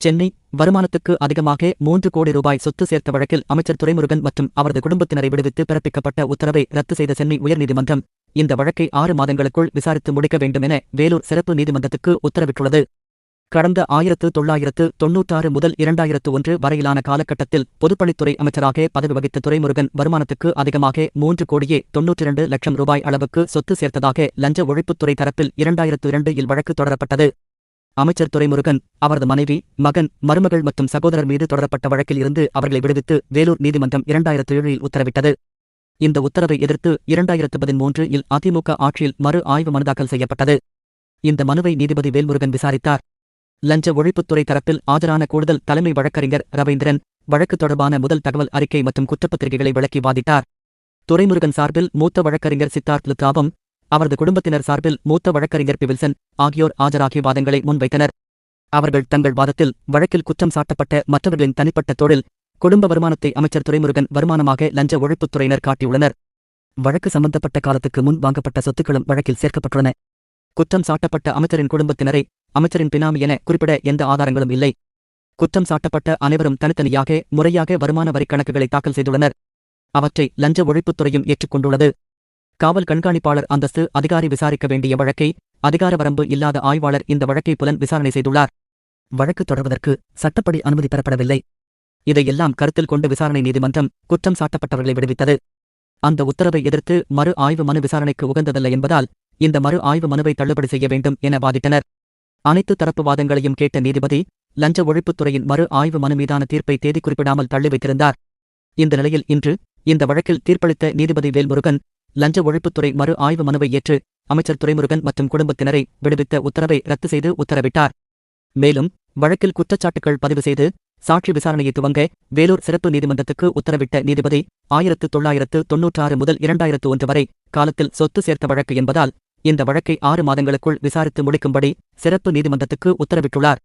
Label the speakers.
Speaker 1: சென்னை வருமானத்துக்கு அதிகமாக மூன்று கோடி ரூபாய் சொத்து சேர்த்த வழக்கில் அமைச்சர் துரைமுருகன் மற்றும் அவரது குடும்பத்தினரை விடுவித்து பிறப்பிக்கப்பட்ட உத்தரவை ரத்து செய்த சென்னை உயர்நீதிமன்றம் இந்த வழக்கை ஆறு மாதங்களுக்குள் விசாரித்து முடிக்க வேண்டும் என வேலூர் சிறப்பு நீதிமன்றத்துக்கு உத்தரவிட்டுள்ளது. கடந்த ஆயிரத்து தொள்ளாயிரத்து தொன்னூற்றாறு முதல் இரண்டாயிரத்து ஒன்று வரையிலான காலகட்டத்தில் பொதுப்பணித்துறை அமைச்சராக பதவி வகித்த துரைமுருகன் வருமானத்துக்கு அதிகமாக மூன்று கோடியே தொன்னூற்றி இரண்டு லட்சம் ரூபாய் அளவுக்கு சொத்து சேர்த்ததாக லஞ்ச ஒழிப்புத்துறை தரப்பில் இரண்டாயிரத்து இரண்டு இல் வழக்கு தொடரப்பட்டது. அமைச்சர் துரைமுருகன் அவரது மனைவி மகன் மருமகள் மற்றும் சகோதரர் மீது தொடரப்பட்ட வழக்கில் இருந்து அவர்களை விடுவித்து வேலூர் நீதிமன்றம் இரண்டாயிரத்து ஏழில் உத்தரவிட்டது. இந்த உத்தரவை எதிர்த்து இரண்டாயிரத்து பதிமூன்று இல் அதிமுக ஆட்சியில் மறு ஆய்வு மனு தாக்கல் செய்யப்பட்டது. இந்த மனுவை நீதிபதி வேல்முருகன் விசாரித்தார். லஞ்ச ஒழிப்புத்துறை தரப்பில் ஆஜரான கூடுதல் தலைமை வழக்கறிஞர் ரவீந்திரன் வழக்கு தொடர்பான முதல் தகவல் அறிக்கை மற்றும் குற்றப்பத்திரிகைகளை விளக்கி வாதிட்டார். துரைமுருகன் சார்பில் மூத்த வழக்கறிஞர் சித்தார்த் லுத்ராவும் அவரது குடும்பத்தினர் சார்பில் மூத்த வழக்கறிஞர் பிவில்சன் ஆகியோர் ஆஜராகி வாதங்களை முன்வைத்தனர். அவர்கள் தங்கள் வாதத்தில் வழக்கில் குற்றம் சாட்டப்பட்ட மற்றவர்களின் தனிப்பட்ட தொழில் குடும்ப வருமானத்தை அமைச்சர் துரைமுருகன் வருமானமாக லஞ்ச ஒழிப்புத்துறையினர் காட்டியுள்ளனர். வழக்கு சம்பந்தப்பட்ட காலத்துக்கு முன் வாங்கப்பட்ட சொத்துக்களும் வழக்கில் சேர்க்கப்பட்டுள்ளன. குற்றம் சாட்டப்பட்ட அமைச்சரின் குடும்பத்தினரை அமைச்சரின் பினாமி என குறிப்பிட எந்த ஆதாரங்களும் இல்லை. குற்றம் சாட்டப்பட்ட அனைவரும் தனித்தனியாக முறையாக வருமான வரிக் கணக்குகளை தாக்கல் செய்துள்ளனர். அவற்றை லஞ்ச ஒழிப்புத்துறையும் ஏற்றுக்கொண்டுள்ளது. காவல் கண்காணிப்பாளர் அந்தஸ்து அதிகாரி விசாரிக்க வேண்டிய வழக்கை அதிகார வரம்பு இல்லாத ஆய்வாளர் இந்த வழக்கை புலன் விசாரணை செய்துள்ளார். வழக்கு தொடர்வதற்கு சட்டப்படி அனுமதி பெறப்படவில்லை. இதையெல்லாம் கருத்தில் கொண்டு விசாரணை நீதிமன்றம் குற்றம் சாட்டப்பட்டவர்களை விடுவித்தது. அந்த உத்தரவை எதிர்த்து மறு ஆய்வு மனு விசாரணைக்கு உகந்ததல்ல என்பதால் இந்த மறு ஆய்வு மனுவை தள்ளுபடி செய்ய வேண்டும் என வாதிட்டனர். அனைத்து தரப்பு வாதங்களையும் கேட்ட நீதிபதி லஞ்ச ஒழிப்புத்துறையின் மறு ஆய்வு மனு மீதான தீர்ப்பை தேதி குறிப்பிடாமல் தள்ளி வைத்திருந்தார். இந்த நிலையில் இன்று இந்த வழக்கில் தீர்ப்பளித்த நீதிபதி வேல்முருகன் லஞ்ச ஒழிப்புத்துறை மறு ஆய்வு மனுவை ஏற்று அமைச்சர் துரைமுருகன் மற்றும் குடும்பத்தினரை விடுவித்த உத்தரவை ரத்து செய்து உத்தரவிட்டார். மேலும் வழக்கில் குற்றச்சாட்டுகள் பதிவு செய்து சாட்சி விசாரணையை துவங்க வேலூர் சிறப்பு நீதிமன்றத்துக்கு உத்தரவிட்ட நீதிபதி ஆயிரத்து தொள்ளாயிரத்து தொன்னூற்றாறு முதல் இரண்டாயிரத்து ஒன்று வரை காலத்தில் சொத்து சேர்த்த வழக்கு என்பதால் இந்த வழக்கை ஆறு மாதங்களுக்குள் விசாரித்து முடிக்கும்படி சிறப்பு நீதிமன்றத்துக்கு உத்தரவிட்டுள்ளார்.